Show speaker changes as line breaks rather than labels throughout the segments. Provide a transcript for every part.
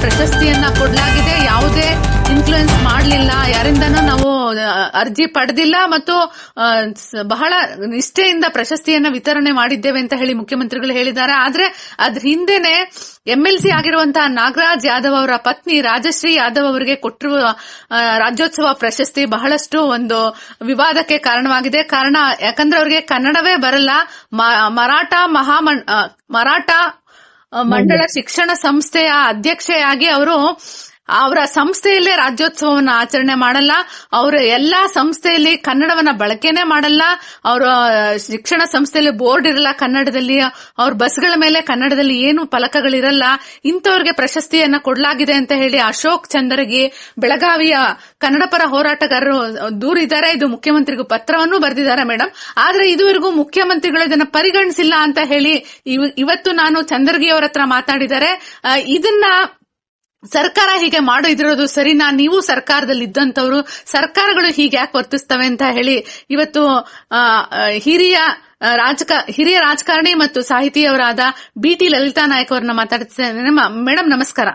ಪ್ರಶಸ್ತಿಯನ್ನ ಕೊಡಲಾಗಿದೆ. ಯಾವುದೇ ಇನ್ಫ್ಲೂಯೆನ್ಸ್ ಮಾಡಲಿಲ್ಲ. ಯಾರಿಂದನೂ ನಾವು ಅರ್ಜಿ ಪಡೆದಿಲ್ಲ ಮತ್ತು ಬಹಳ ನಿಷ್ಠೆಯಿಂದ ಪ್ರಶಸ್ತಿಯನ್ನ ವಿತರಣೆ ಮಾಡಿದ್ದೇವೆ ಅಂತ ಹೇಳಿ ಮುಖ್ಯಮಂತ್ರಿಗಳು ಹೇಳಿದ್ದಾರೆ. ಆದ್ರೆ ಅದ್ರ ಹಿಂದೆನೆ ಎಂಎಲ್ಸಿ ಆಗಿರುವಂತಹ ನಾಗರಾಜ್ ಯಾದವ್ ಅವರ ಪತ್ನಿ ರಾಜಶ್ರೀ ಯಾದವ್ ಅವರಿಗೆ ಕೊಟ್ಟಿರುವ ರಾಜ್ಯೋತ್ಸವ ಪ್ರಶಸ್ತಿ ಬಹಳಷ್ಟು ಒಂದು ವಿವಾದಕ್ಕೆ ಕಾರಣವಾಗಿದೆ. ಕಾರಣ ಯಾಕಂದ್ರೆ ಅವರಿಗೆ ಕನ್ನಡವೇ ಬರಲ್ಲ. ಮರಾಠ ಮಹಾಮ ಮರಾಠ ಮಂಡಳ ಶಿಕ್ಷಣ ಸಂಸ್ಥೆಯ ಅಧ್ಯಕ್ಷೆಯಾಗಿ ಅವರು ಅವರ ಸಂಸ್ಥೆಯಲ್ಲೇ ರಾಜ್ಯೋತ್ಸವವನ್ನು ಆಚರಣೆ ಮಾಡಲ್ಲ, ಅವರ ಎಲ್ಲಾ ಸಂಸ್ಥೆಯಲ್ಲಿ ಕನ್ನಡವನ್ನ ಬಳಕೆನೆ ಮಾಡಲ್ಲ, ಅವರ ಶಿಕ್ಷಣ ಸಂಸ್ಥೆಯಲ್ಲಿ ಬೋರ್ಡ್ ಇರಲ್ಲ ಕನ್ನಡದಲ್ಲಿ, ಅವ್ರ ಬಸ್ಗಳ ಮೇಲೆ ಕನ್ನಡದಲ್ಲಿ ಏನು ಫಲಕಗಳಿರಲ್ಲ, ಇಂಥವ್ರಿಗೆ ಪ್ರಶಸ್ತಿಯನ್ನ ಕೊಡಲಾಗಿದೆ ಅಂತ ಹೇಳಿ ಅಶೋಕ್ ಚಂದರಗಿ, ಬೆಳಗಾವಿಯ ಕನ್ನಡ ಪರ ಹೋರಾಟಗಾರರು ದೂರಿದ್ದಾರೆ ಇದು ಮುಖ್ಯಮಂತ್ರಿಗೂ ಪತ್ರವನ್ನು ಬರೆದಿದ್ದಾರೆ ಮೇಡಮ್ ಆದ್ರೆ ಇದುವರೆಗೂ ಮುಖ್ಯಮಂತ್ರಿಗಳು ಇದನ್ನ ಪರಿಗಣಿಸಿಲ್ಲ ಅಂತ ಹೇಳಿ ಇವ- ಇವತ್ತು ನಾನು ಚಂದರ್ಗಿ ಅವರ ಹತ್ರ ಇದನ್ನ ಸರ್ಕಾರ ಹೀಗೆ ಮಾಡಿದಿರೋದು ಸರಿನಾ ನೀವು ಸರ್ಕಾರದಲ್ಲಿ ಇದ್ದಂತವ್ರು ಸರ್ಕಾರಗಳು ಹೀಗೆ ಯಾಕೆ ವರ್ತಿಸ್ತವೆ ಅಂತ ಹೇಳಿ ಇವತ್ತು ಹಿರಿಯ ರಾಜಕ ಹಿರಿಯ ರಾಜಕಾರಣಿ ಮತ್ತು ಸಾಹಿತಿಯವರಾದ ಬಿ ಟಿ ಲಲಿತಾ ನಾಯಕ್ ಅವರನ್ನ ಮಾತಾಡ್ತಿದ್ದೇನೆ. ಮೇಡಮ್ ನಮಸ್ಕಾರ.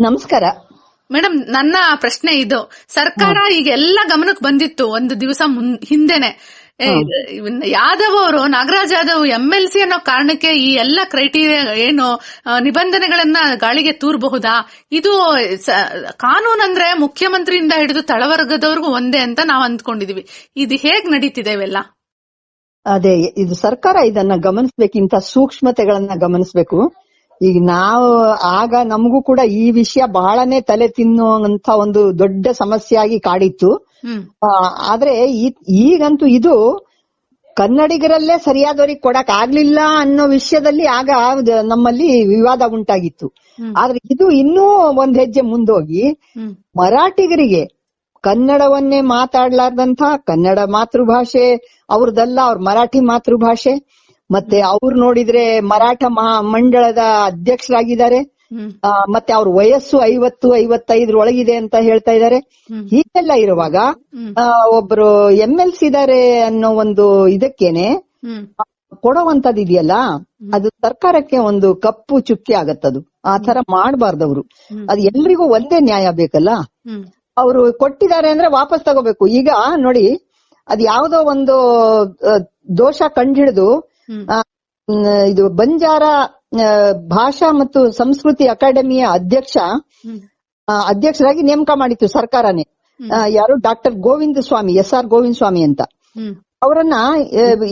ನಮಸ್ಕಾರ.
ಮೇಡಮ್ ನನ್ನ ಪ್ರಶ್ನೆ ಇದು. ಸರ್ಕಾರ ಈಗ ಎಲ್ಲ ಗಮನಕ್ಕೆ ಬಂದಿತ್ತು ಒಂದು ದಿವಸ ಮುನ್- ಹಿಂದೆನೆ. ಯಾದವ್ ಅವರು ನಾಗರಾಜ್ ಯಾದವ್ ಎಂಎಲ್ಸಿ ಅನ್ನೋ ಕಾರಣಕ್ಕೆ ಈ ಎಲ್ಲ ಕ್ರೈಟೀರಿಯಾ ಏನು ನಿಬಂಧನೆಗಳನ್ನ ಗಾಳಿಗೆ ತೂರಬಹುದಾ? ಇದು ಕಾನೂನು ಅಂದ್ರೆ ಮುಖ್ಯಮಂತ್ರಿಯಿಂದ ಹಿಡಿದು ತಳವರ್ಗದವರೆಗೂ ಒಂದೇ ಅಂತ ನಾವು ಅಂದ್ಕೊಂಡಿದೀವಿ. ಇದು ಹೇಗ್ ನಡೀತಿದೆ ಇವೆಲ್ಲ?
ಅದೇ ಇದು ಸರ್ಕಾರ ಇದನ್ನ ಗಮನಿಸಬೇಕಿಂತ ಸೂಕ್ಷ್ಮತೆಗಳನ್ನ ಗಮನಿಸಬೇಕು. ಈಗ ನಾವು ಆಗ ನಮಗೂ ಕೂಡ ಈ ವಿಷಯ ಬಹಳನೇ ತಲೆ ತಿನ್ನುವಂತ ಒಂದು ದೊಡ್ಡ ಸಮಸ್ಯೆಯಾಗಿ ಕಾಡಿತ್ತು.
ಹ್ಮ್
ಆ, ಆದ್ರೆ ಈಗಂತೂ ಇದು ಕನ್ನಡಿಗರಲ್ಲೇ ಸರಿಯಾದವರಿಗೆ ಕೊಡಕ್ ಆಗ್ಲಿಲ್ಲ ಅನ್ನೋ ವಿಷಯದಲ್ಲಿ ಆಗ ನಮ್ಮಲ್ಲಿ ವಿವಾದ ಉಂಟಾಗಿತ್ತು. ಆದ್ರೆ ಇದು ಇನ್ನೂ ಒಂದ್ ಹೆಜ್ಜೆ ಮುಂದೋಗಿ ಮರಾಠಿಗರಿಗೆ ಕನ್ನಡವನ್ನೇ ಮಾತಾಡ್ಲಾರ್ದಂತ ಕನ್ನಡ ಮಾತೃಭಾಷೆ ಅವ್ರದಲ್ಲ ಅವ್ರ ಮರಾಠಿ ಮಾತೃಭಾಷೆ ಮತ್ತೆ ಅವ್ರು ನೋಡಿದ್ರೆ ಮರಾಠ ಮಹಾ ಮಂಡಳದ ಅಧ್ಯಕ್ಷರಾಗಿದ್ದಾರೆ. ಮತ್ತೆ ಅವ್ರ ವಯಸ್ಸು ಐವತ್ತು ಐವತ್ತೈದ್ರ ಒಳಗಿದೆ ಅಂತ ಹೇಳ್ತಾ ಇದ್ದಾರೆ. ಹೀಗೆಲ್ಲ ಇರುವಾಗ ಒಬ್ರು ಎಂ ಎಲ್ ಸಿ ಇದಾರೆ ಅನ್ನೋ ಒಂದು ಇದಕ್ಕೇನೆ ಕೊಡೋವಂತದ್ ಇದೆಯಲ್ಲ ಅದು ಸರ್ಕಾರಕ್ಕೆ ಒಂದು ಕಪ್ಪು ಚುಕ್ಕಿ ಆಗತ್ತದು. ಆ ತರ ಮಾಡಬಾರ್ದವ್ರು. ಅದು ಎಲ್ರಿಗೂ ಒಂದೇ ನ್ಯಾಯ ಬೇಕಲ್ಲ? ಅವರು ಕೊಟ್ಟಿದ್ದಾರೆ ಅಂದ್ರೆ ವಾಪಸ್ ತಗೋಬೇಕು. ಈಗ ನೋಡಿ ಅದ್ ಯಾವ್ದೋ ಒಂದು ದೋಷ ಕಂಡಿಡಿದು ಹಿಡಿದು ಇದು ಬಂಜಾರ ಭಾಷಾ ಮತ್ತು ಸಂಸ್ಕೃತಿ ಅಕಾಡೆಮಿಯ ಅಧ್ಯಕ್ಷ ಅಧ್ಯಕ್ಷರಾಗಿ ನೇಮಕ ಮಾಡಿತ್ತು ಸರ್ಕಾರನೇ. ಯಾರು? Doctor Govinda Swamy S R Govinda Swamy ಅಂತ. ಅವರನ್ನ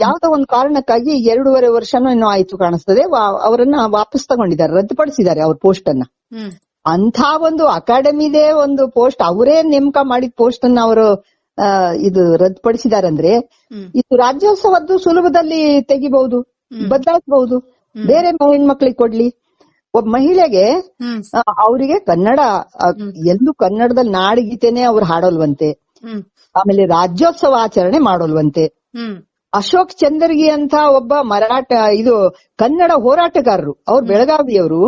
ಯಾವ್ದೋ ಒಂದು ಕಾರಣಕ್ಕಾಗಿ ಎರಡೂವರೆ ವರ್ಷನೂ ಏನೋ ಆಯ್ತು ಕಾಣಿಸ್ತದೆ. ಅವರನ್ನ ವಾಪಸ್ ತಗೊಂಡಿದ್ದಾರೆ ರದ್ದುಪಡಿಸಿದ್ದಾರೆ ಅವ್ರ ಪೋಸ್ಟ್ ಅನ್ನ. ಅಂತ ಒಂದು ಅಕಾಡೆಮಿದೇ ಒಂದು ಪೋಸ್ಟ್ ಅವರೇ ನೇಮಕ ಮಾಡಿದ ಪೋಸ್ಟ್ ಅನ್ನ ಅವರು ಇದು ರದ್ದುಪಡಿಸಿದಾರಂದ್ರೆ ಅಂದ್ರೆ ಇದು ರಾಜ್ಯೋತ್ಸವದ್ದು ಸುಲಭದಲ್ಲಿ ತೆಗಿಬಹುದು ಬದಲಾಯಿಸಬಹುದು ಬೇರೆ ಹೆಣ್ಮಕ್ಳಿಗೆ ಕೊಡ್ಲಿ. ಒಬ್ಬ ಮಹಿಳೆಗೆ ಅವರಿಗೆ ಕನ್ನಡ ಎಂದು ಎಲ್ಲೂ ಕನ್ನಡದಲ್ಲಿ ನಾಡಗೀತೆನೆ ಅವ್ರು ಹಾಡೋಲ್ವಂತೆ. ಆಮೇಲೆ ರಾಜ್ಯೋತ್ಸವ ಆಚರಣೆ ಮಾಡೋಲ್ವಂತೆ. ಅಶೋಕ್ ಚಂದರ್ಗಿ ಅಂತ ಒಬ್ಬ ಮರಾಠ ಇದು ಕನ್ನಡ ಹೋರಾಟಗಾರರು ಅವ್ರು ಬೆಳಗಾವಿಯವರು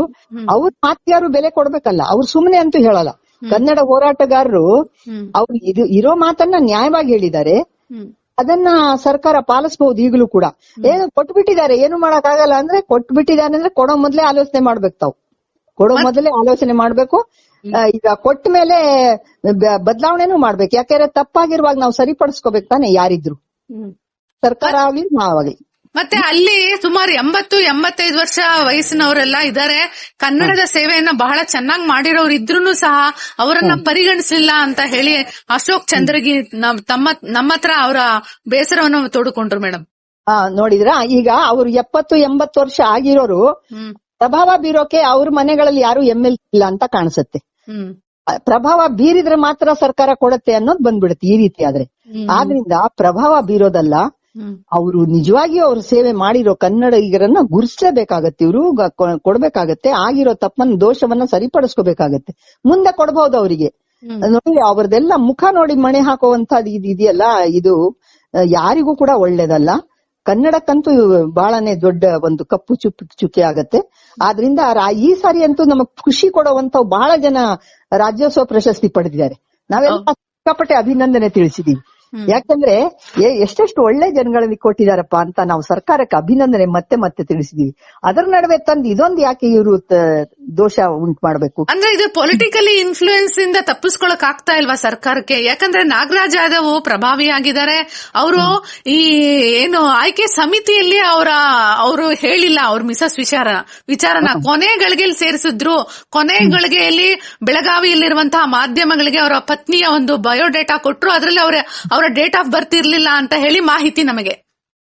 ಅವ್ರ ಮಾತ್ಯಾರು ಬೆಲೆ ಕೊಡ್ಬೇಕಲ್ಲ ಅವ್ರು ಸುಮ್ನೆ ಅಂತೂ ಹೇಳಲ್ಲ. ಕನ್ನಡ ಹೋರಾಟಗಾರರು ಅವ್ರು ಇದು ಇರೋ ಮಾತನ್ನ ನ್ಯಾಯವಾಗಿ ಹೇಳಿದ್ದಾರೆ. ಅದನ್ನ ಸರ್ಕಾರ ಪಾಲಿಸಬಹುದು ಈಗಲೂ ಕೂಡ. ಏನು ಕೊಟ್ಬಿಟ್ಟಿದ್ದಾರೆ ಏನು ಮಾಡಕ್ ಆಗಲ್ಲ ಅಂದ್ರೆ ಕೊಟ್ಬಿಟ್ಟಿದ್ದಾರೆ ಅಂದ್ರೆ ಕೊಡೋ ಮೊದ್ಲೇ ಆಲೋಚನೆ ಮಾಡ್ಬೇಕು ತಾವು. ಕೊಡೋ ಮೊದಲೇ ಆಲೋಚನೆ ಮಾಡ್ಬೇಕು. ಈಗ ಕೊಟ್ಟ ಮೇಲೆ ಬದಲಾವಣೆನೂ ಮಾಡ್ಬೇಕು. ಯಾಕಂದ್ರೆ ತಪ್ಪಾಗಿರುವಾಗ ನಾವು ಸರಿಪಡಿಸ್ಕೋಬೇಕು ತಾನೆ ಯಾರಿದ್ರು. ಸರ್ಕಾರ ಆಗ್ಲಿ ನಾವಾಗ್ಲಿ
ಮತ್ತೆ ಅಲ್ಲಿ ಸುಮಾರು ಎಂಬತ್ತು ಎಂಬತ್ತೈದು ವರ್ಷ ವಯಸ್ಸಿನವರೆಲ್ಲ ಇದ್ದಾರೆ. ಕನ್ನಡದ ಸೇವೆಯನ್ನ ಬಹಳ ಚೆನ್ನಾಗಿ ಮಾಡಿರೋರು ಇದ್ರೂನು ಸಹ ಅವರನ್ನ ಪರಿಗಣಿಸಲಿಲ್ಲ ಅಂತ ಹೇಳಿ ಅಶೋಕ್ ಚಂದ್ರಗಿ ತಮ್ಮ ನಮ್ಮ ಹತ್ರ ಅವರ ಬೇಸರವನ್ನು ತೋಡಿಕೊಂಡ್ರು ಮೇಡಮ್
ನೋಡಿದ್ರ? ಈಗ ಅವ್ರು ಎಪ್ಪತ್ತು ಎಂಬತ್ತು ವರ್ಷ ಆಗಿರೋರು ಪ್ರಭಾವ ಬೀರೋಕೆ ಅವ್ರ ಮನೆಗಳಲ್ಲಿ ಯಾರು ಎಂ ಎಲ್ ಇಲ್ಲ ಅಂತ ಕಾಣಿಸುತ್ತೆ. ಪ್ರಭಾವ ಬೀರಿದ್ರೆ ಮಾತ್ರ ಸರ್ಕಾರ ಕೊಡತ್ತೆ ಅನ್ನೋದು ಬಂದ್ಬಿಡುತ್ತೆ ಈ ರೀತಿ ಆದ್ರೆ. ಆದ್ರಿಂದ ಪ್ರಭಾವ ಬೀರೋದಲ್ಲ ಅವರು ನಿಜವಾಗಿ ಅವ್ರ ಸೇವೆ ಮಾಡಿರೋ ಕನ್ನಡಿಗರನ್ನ ಗುರುಸ್ಲೇಬೇಕಾಗತ್ತೆ ಇವರು ಕೊಡ್ಬೇಕಾಗತ್ತೆ ಆಗಿರೋ ತಪ್ಪನ್ನ ದೋಷವನ್ನ ಸರಿಪಡಿಸ್ಕೋಬೇಕಾಗತ್ತೆ. ಮುಂದೆ ಕೊಡಬಹುದು ಅವರಿಗೆ. ನೋಡಿ ಅವ್ರದೆಲ್ಲ ಮುಖ ನೋಡಿ ಮಣೆ ಹಾಕುವಂತ ಇದು ಇದೆಯಲ್ಲ ಇದು ಯಾರಿಗೂ ಕೂಡ ಒಳ್ಳೇದಲ್ಲ. ಕನ್ನಡಕ್ಕಂತೂ ಬಹಳನೇ ದೊಡ್ಡ ಒಂದು ಕಪ್ಪು ಚುಪ್ ಚುಕ್ಕಿ ಆಗತ್ತೆ. ಆದ್ರಿಂದ ಈ ಸಾರಿ ಅಂತೂ ನಮಗ್ ಖುಷಿ ಕೊಡುವಂತ ಬಹಳ ಜನ ರಾಜ್ಯೋತ್ಸವ ಪ್ರಶಸ್ತಿ ಪಡೆದಿದ್ದಾರೆ. ನಾವೆಲ್ಲ ಸಿಕ್ಕಾಪಟ್ಟೆ ಅಭಿನಂದನೆ ತಿಳಿಸಿದೀವಿ. ಯಾಕಂದ್ರೆ ಎಷ್ಟೆಷ್ಟು ಒಳ್ಳೆ ಜನಗಳಲ್ಲಿ ಕೊಟ್ಟಿದಾರಪ್ಪ ಅಂತ ನಾವು ಸರ್ಕಾರಕ್ಕೆ ಅಭಿನಂದನೆ ಮತ್ತೆ ಮತ್ತೆ ತಿಳಿಸಿದೀವಿ. ಅದರ ನಡುವೆ ತಂದು ಇದೊಂದು ಯಾಕೆ ಇವರು ದೋಷ ಉಂಟು ಮಾಡಬೇಕು?
ಅಂದ್ರೆ ಇದು ಪೊಲಿಟಿಕಲಿ ಇನ್ಫ್ಲೂಯೆನ್ಸ್ ಇಂದ ತಪ್ಪಿಸ್ಕೊಳಕ್ ಆಗ್ತಾ ಇಲ್ವಾ ಸರ್ಕಾರಕ್ಕೆ? ಯಾಕಂದ್ರೆ ನಾಗರಾಜ್ ಯಾದವ್ ಪ್ರಭಾವಿಯಾಗಿದ್ದಾರೆ. ಅವರು ಈ ಏನು ಆಯ್ಕೆ ಸಮಿತಿಯಲ್ಲಿ ಅವರ ಅವರು ಹೇಳಿಲ್ಲ ಅವ್ರ ಮಿಸಸ್ ವಿಚಾರ ವಿಚಾರನ. ಕೊನೆ ಗಳಿಗೆಯಲ್ಲಿ ಸೇರಿಸಿದ್ರು. ಕೊನೆ ಗಳಿಗೆಯಲ್ಲಿ ಬೆಳಗಾವಿಯಲ್ಲಿರುವಂತಹ ಮಾಧ್ಯಮಗಳಿಗೆ ಅವರ ಪತ್ನಿಯ ಒಂದು ಬಯೋಡೇಟಾ ಕೊಟ್ಟರು ಅದರಲ್ಲಿ ಅವರ ಅವರ ಡೇಟ್ ಆಫ್ ಬರ್ತ್ ಇರ್ಲಿಲ್ಲ ಅಂತ ಹೇಳಿ ಮಾಹಿತಿ ನಮಗೆ.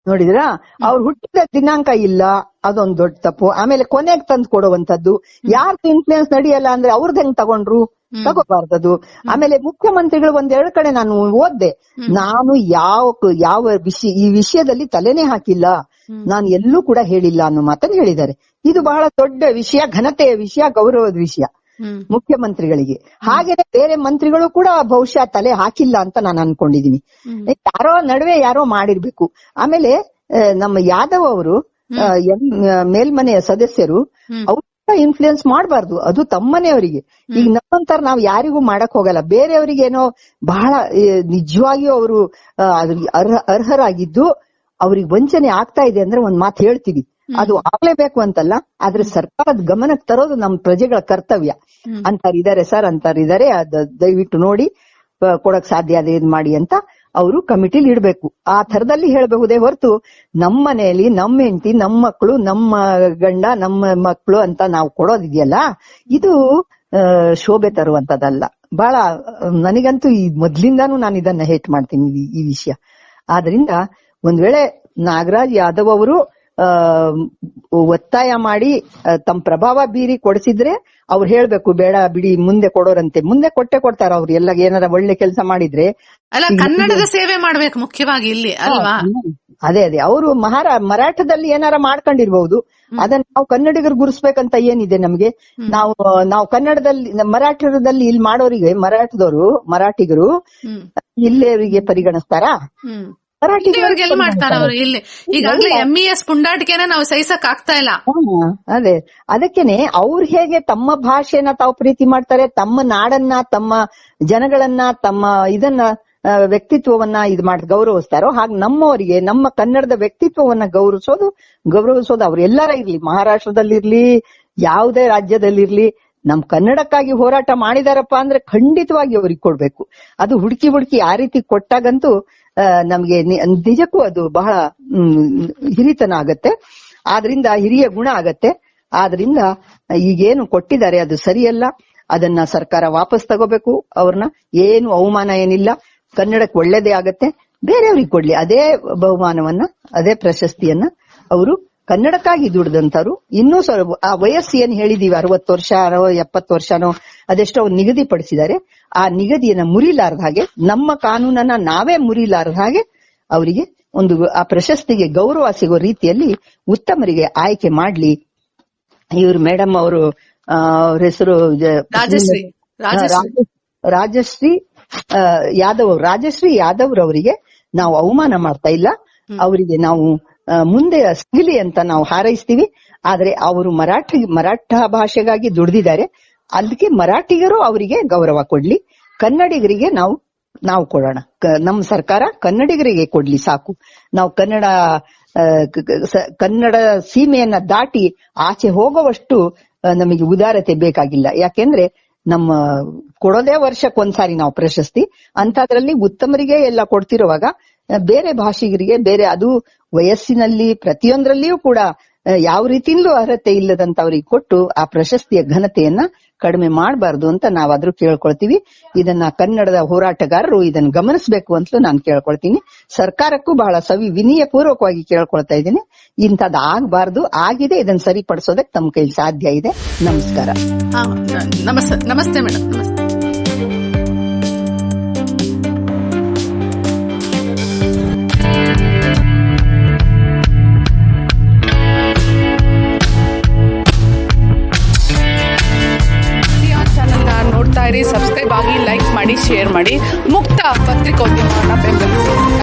ನೋಡಿದ್ರಾ? ಅವ್ರು ಹುಟ್ಟಿದ ದಿನಾಂಕ ಇಲ್ಲ ಅದೊಂದು ದೊಡ್ಡ ತಪ್ಪು. ಆಮೇಲೆ ಕೊನೆಗೆ ತಂದು ಕೊಡುವಂತದ್ದು ಯಾರ್ದು ಇನ್ಫ್ಲೂಯೆನ್ಸ್ ನಡೆಯಲ್ಲ ಅಂದ್ರೆ ಅವ್ರದ್ದು ಹೆಂಗ್ ತಗೊಂಡ್ರು? ತಗೋಬಾರ್ದದು. ಆಮೇಲೆ ಮುಖ್ಯಮಂತ್ರಿಗಳು ಒಂದೆರಡು ಕಡೆ ನಾನು ಓದ್ದೆ. ನಾನು ಯಾವ ಯಾವ ವಿಷಯ ಈ ವಿಷಯದಲ್ಲಿ ತಲೆನೇ ಹಾಕಿಲ್ಲ. ನಾನು ಎಲ್ಲೂ ಕೂಡ ಹೇಳಿಲ್ಲ ಅನ್ನೋ ಮಾತನ್ನು ಹೇಳಿದ್ದಾರೆ. ಇದು ಬಹಳ ದೊಡ್ಡ ವಿಷಯ ಘನತೆಯ ವಿಷಯ ಗೌರವದ ವಿಷಯ. ಮುಖ್ಯಮಂತ್ರಿಗಳಿಗೆ. ಹಾಗೇನೆ ಬೇರೆ ಮಂತ್ರಿಗಳು ಕೂಡ ಬಹುಶಃ ತಲೆ ಹಾಕಿಲ್ಲ ಅಂತ ನಾನು ಅನ್ಕೊಂಡಿದೀನಿ. ಯಾರೋ ನಡುವೆ ಯಾರೋ ಮಾಡಿರ್ಬೇಕು. ಆಮೇಲೆ ನಮ್ಮ ಯಾದವ್ ಅವರು ಮೇಲ್ಮನೆಯ ಸದಸ್ಯರು ಅವ್ರ ಇನ್ಫ್ಲೂಯೆನ್ಸ್ ಮಾಡಬಾರ್ದು. ಅದು ತಮ್ಮನೆಯವರಿಗೆ. ಈಗ ನಮ್ಮಂತರ ನಾವು ಯಾರಿಗೂ ಮಾಡಕ್ ಹೋಗಲ್ಲ. ಬೇರೆಯವರಿಗೆ ಏನೋ ಬಹಳ ನಿಜವಾಗಿಯೂ ಅವರು ಅರ್ಹ ಅರ್ಹರಾಗಿದ್ದು ಅವ್ರಿಗೆ ವಂಚನೆ ಆಗ್ತಾ ಇದೆ ಅಂದ್ರೆ ಒಂದ್ ಮಾತು ಹೇಳ್ತೀವಿ. ಅದು ಆಗ್ಲೇಬೇಕು ಅಂತಲ್ಲ ಆದ್ರೆ ಸರ್ಕಾರದ ಗಮನಕ್ಕೆ ತರೋದು ನಮ್ಮ ಪ್ರಜೆಗಳ ಕರ್ತವ್ಯ. ಅಂತಾರಿದ್ದಾರೆ ಇದಾರೆ ಸರ್ ಅಂತಾರಿದ್ದಾರೆ ಇದಾರೆ ಅದ ದಯವಿಟ್ಟು ನೋಡಿ ಕೊಡಕ್ ಸಾಧ್ಯ ಅದೇ ಇದ್ ಮಾಡಿ ಅಂತ ಅವರು ಕಮಿಟಿಲಿ ಇಡ್ಬೇಕು. ಆ ತರದಲ್ಲಿ ಹೇಳಬಹುದೇ ಹೊರತು ನಮ್ಮ ಮನೆಯಲ್ಲಿ ನಮ್ಮ ಹೆಂಡತಿ ನಮ್ಮ ಮಕ್ಕಳು ನಮ್ಮ ಗಂಡ ನಮ್ಮ ಮಕ್ಕಳು ಅಂತ ನಾವು ಕೊಡೋದಿದೆಯಲ್ಲ ಇದು ಶೋಭೆ ತರುವಂತದಲ್ಲ ಬಹಳ ನನಗಂತೂ ಈ ಮೊದ್ಲಿಂದಾನು ನಾನು ಇದನ್ನ ಹೇಟ್ ಮಾಡ್ತೀನಿ ಈ- ವಿಷಯ. ಆದ್ರಿಂದ ಒಂದ್ ವೇಳೆ ನಾಗರಾಜ್ ಯಾದವ್ ಅವರು ಒತ್ತಾಯ ಮಾಡಿ ತಮ್ಮ ಪ್ರಭಾವ ಬೀರಿ ಕೊಡಿಸಿದ್ರೆ ಅವ್ರು ಹೇಳ್ಬೇಕು ಬೇಡ ಬಿಡಿ ಮುಂದೆ ಕೊಡೋರಂತೆ. ಮುಂದೆ ಕೊಟ್ಟೆ ಕೊಡ್ತಾರ ಅವ್ರು. ಎಲ್ಲ ಏನಾರ ಒಳ್ಳೆ ಕೆಲಸ ಮಾಡಿದ್ರೆ
ಅಲ್ಲ ಕನ್ನಡದ ಸೇವೆ ಮಾಡ್ಬೇಕು ಮುಖ್ಯವಾಗಿ ಇಲ್ಲಿ ಅಲ್ವಾ?
ಅದೇ ಅದೇ. ಅವರು ಮಹಾರಾ ಮರಾಠದಲ್ಲಿ ಏನಾರ ಮಾಡ್ಕೊಂಡಿರ್ಬಹುದು ಅದನ್ನ ನಾವು ಕನ್ನಡಿಗರು ಗುರುಸ್ಬೇಕಂತ ಏನಿದೆ ನಮ್ಗೆ? ನಾವು ನಾವು ಕನ್ನಡದಲ್ಲಿ ಮರಾಠದಲ್ಲಿ ಇಲ್ಲಿ ಮಾಡೋರಿಗೆ ಮರಾಠದವರು ಮರಾಠಿಗರು
ಇಲ್ಲೇ
ಅವರಿಗೆ ಪರಿಗಣಿಸ್ತಾರಾ?
ಹ್ಮ್
ಮರಾಠಿಗರು
ಇಲ್ಲಿವರೆಗೆ ಎಲ್ಲಿ ಮಾಡ್ತಾರ ಅವ್ರು ಇಲ್ಲಿ ಈಗಾಗ್ಲೇ ಎಂ ಇ ಎಸ್ ಪುಂಡಾಟಿಕೆನ ನಾವು ಸಹಿಸಕ್ ಆಗ್ತಾ ಇಲ್ಲ.
ಹಾ, ಅದೇ. ಅದಕ್ಕೇನೆ ಅವ್ರು ಹೇಗೆ ತಮ್ಮ ಭಾಷೆನ ತಾವು ಪ್ರೀತಿ ಮಾಡ್ತಾರೆ ತಮ್ಮ ನಾಡನ್ನ ತಮ್ಮ ಜನಗಳನ್ನ ತಮ್ಮ ಇದನ್ನ ವ್ಯಕ್ತಿತ್ವವನ್ನ ಇದು ಮಾಡಿ ಗೌರವಿಸ್ತಾರೋ ಹಾಗೆ ನಮ್ಮವರಿಗೆ ನಮ್ಮ ಕನ್ನಡದ ವ್ಯಕ್ತಿತ್ವವನ್ನ ಗೌರವಿಸೋದು ಗೌರವಿಸೋದು ಅವ್ರು ಎಲ್ಲರ ಇರ್ಲಿ. ಮಹಾರಾಷ್ಟ್ರದಲ್ಲಿರ್ಲಿ ಯಾವುದೇ ರಾಜ್ಯದಲ್ಲಿರ್ಲಿ ನಮ್ ಕನ್ನಡಕ್ಕಾಗಿ ಹೋರಾಟ ಮಾಡಿದಾರಪ್ಪ ಅಂದ್ರೆ ಖಂಡಿತವಾಗಿ ಅವ್ರಿಗೆ ಕೊಡ್ಬೇಕು. ಅದು ಹುಡುಕಿ ಹುಡುಕಿ ಆ ರೀತಿ ಕೊಟ್ಟಾಗಂತೂ ನಮ್ಗೆ ನಿಜಕ್ಕೂ ಅದು ಬಹಳ ಹಿರಿತನ ಆಗತ್ತೆ ಆದ್ರಿಂದ ಹಿರಿಯ ಗುಣ ಆಗತ್ತೆ. ಆದ್ರಿಂದ ಈಗೇನು ಕೊಟ್ಟಿದ್ದಾರೆ ಅದು ಸರಿಯಲ್ಲ. ಅದನ್ನ ಸರ್ಕಾರ ವಾಪಸ್ ತಗೋಬೇಕು ಅವ್ರನ್ನ. ಏನು ಅವಮಾನ ಏನಿಲ್ಲ. ಕನ್ನಡಕ್ಕೆ ಒಳ್ಳೇದೇ ಆಗತ್ತೆ. ಬೇರೆಯವ್ರಿಗೆ ಕೊಡ್ಲಿ. ಅದೇ ಬಹುಮಾನವನ್ನ, ಅದೇ ಪ್ರಶಸ್ತಿಯನ್ನ ಅವರು ಕನ್ನಡಕ್ಕಾಗಿ ದುಡ್ದಂತವ್ರು ಇನ್ನೂ ಸ್ವಲ್ಪ ಆ ವಯಸ್ಸು ಏನ್ ಹೇಳಿದೀವಿ ಅರವತ್ತು ವರ್ಷ ಎಪ್ಪತ್ತು ವರ್ಷನೋ ಅದೆಷ್ಟೋ ಅವ್ರು ನಿಗದಿಪಡಿಸಿದ್ದಾರೆ. ಆ ನಿಗದಿಯನ್ನ ಮುರಿಲಾರದ ಹಾಗೆ ನಮ್ಮ ಕಾನೂನನ್ನ ನಾವೇ ಮುರಿಲಾರದ ಹಾಗೆ ಅವರಿಗೆ ಒಂದು ಆ ಪ್ರಶಸ್ತಿಗೆ ಗೌರವ ಸಿಗೋ ರೀತಿಯಲ್ಲಿ ಉತ್ತಮರಿಗೆ ಆಯ್ಕೆ ಮಾಡ್ಲಿ. ಇವ್ರು ಮೇಡಮ್ ಅವರು ಅವ್ರ ಹೆಸರು
ರಾಜಶ್ರೀ.
ಯಾದವ್ ರಾಜಶ್ರೀ. ಯಾದವ್ ರವರಿಗೆ ನಾವು ಅವಮಾನ ಮಾಡ್ತಾ ಇಲ್ಲ. ಅವರಿಗೆ ನಾವು ಮುಂದೆ ಸಿಗಲಿ ಅಂತ ನಾವು ಹಾರೈಸ್ತೀವಿ. ಆದ್ರೆ ಅವರು ಮರಾಠಿ, ಮರಾಠ ಭಾಷೆಗಾಗಿ ದುಡಿದಿದ್ದಾರೆ. ಅದಕ್ಕೆ ಮರಾಠಿಗರು ಅವರಿಗೆ ಗೌರವ ಕೊಡ್ಲಿ. ಕನ್ನಡಿಗರಿಗೆ ನಾವು ನಾವು ಕೊಡೋಣ. ನಮ್ಮ ಸರ್ಕಾರ ಕನ್ನಡಿಗರಿಗೆ ಕೊಡ್ಲಿ ಸಾಕು. ನಾವು ಕನ್ನಡ ಕನ್ನಡ ಸೀಮೆಯನ್ನ ದಾಟಿ ಆಚೆ ಹೋಗುವಷ್ಟು ನಮಗೆ ಉದಾರತೆ ಬೇಕಾಗಿಲ್ಲ. ಯಾಕೆಂದ್ರೆ ನಮ್ಮ ಕೊಡೋದೇ ವರ್ಷಕ್ಕೊಂದ್ಸಾರಿ ನಾವು ಪ್ರಶಸ್ತಿ. ಅಂತದ್ರಲ್ಲಿ ಉತ್ತಮರಿಗೆ ಎಲ್ಲ ಕೊಡ್ತಿರುವಾಗ ಬೇರೆ ಭಾಷಿಗರಿಗೆ, ಬೇರೆ ಅದು ವಯಸ್ಸಿನಲ್ಲಿ ಪ್ರತಿಯೊಂದರಲ್ಲಿಯೂ ಕೂಡ ಯಾವ ರೀತಿಯಿಂದಲೂ ಅರ್ಹತೆ ಇಲ್ಲದಂತವ್ರಿಗೆ ಕೊಟ್ಟು ಆ ಪ್ರಶಸ್ತಿಯ ಘನತೆಯನ್ನ ಕಡಿಮೆ ಮಾಡಬಾರ್ದು ಅಂತ ನಾವಾದ್ರೂ ಕೇಳ್ಕೊಳ್ತೀವಿ. ಇದನ್ನ ಕನ್ನಡದ ಹೋರಾಟಗಾರರು ಇದನ್ನು ಗಮನಿಸಬೇಕು ಅಂತಲೂ ನಾನು ಕೇಳ್ಕೊಳ್ತೀನಿ. ಸರ್ಕಾರಕ್ಕೂ ಬಹಳ ಸವಿ ವಿನಯ ಪೂರ್ವಕವಾಗಿ ಕೇಳ್ಕೊಳ್ತಾ ಇದ್ದೀನಿ. ಇಂಥದ್ದು ಆಗ್ಬಾರ್ದು, ಆಗಿದೆ, ಇದನ್ನ ಸರಿಪಡಿಸೋದಕ್ಕೆ ತಮ್ಮ ಕೈಲಿ ಸಾಧ್ಯ ಇದೆ. ನಮಸ್ಕಾರ.
ನಮಸ್ತೆ ಮೇಡಮ್ ನಮಸ್ತೆ.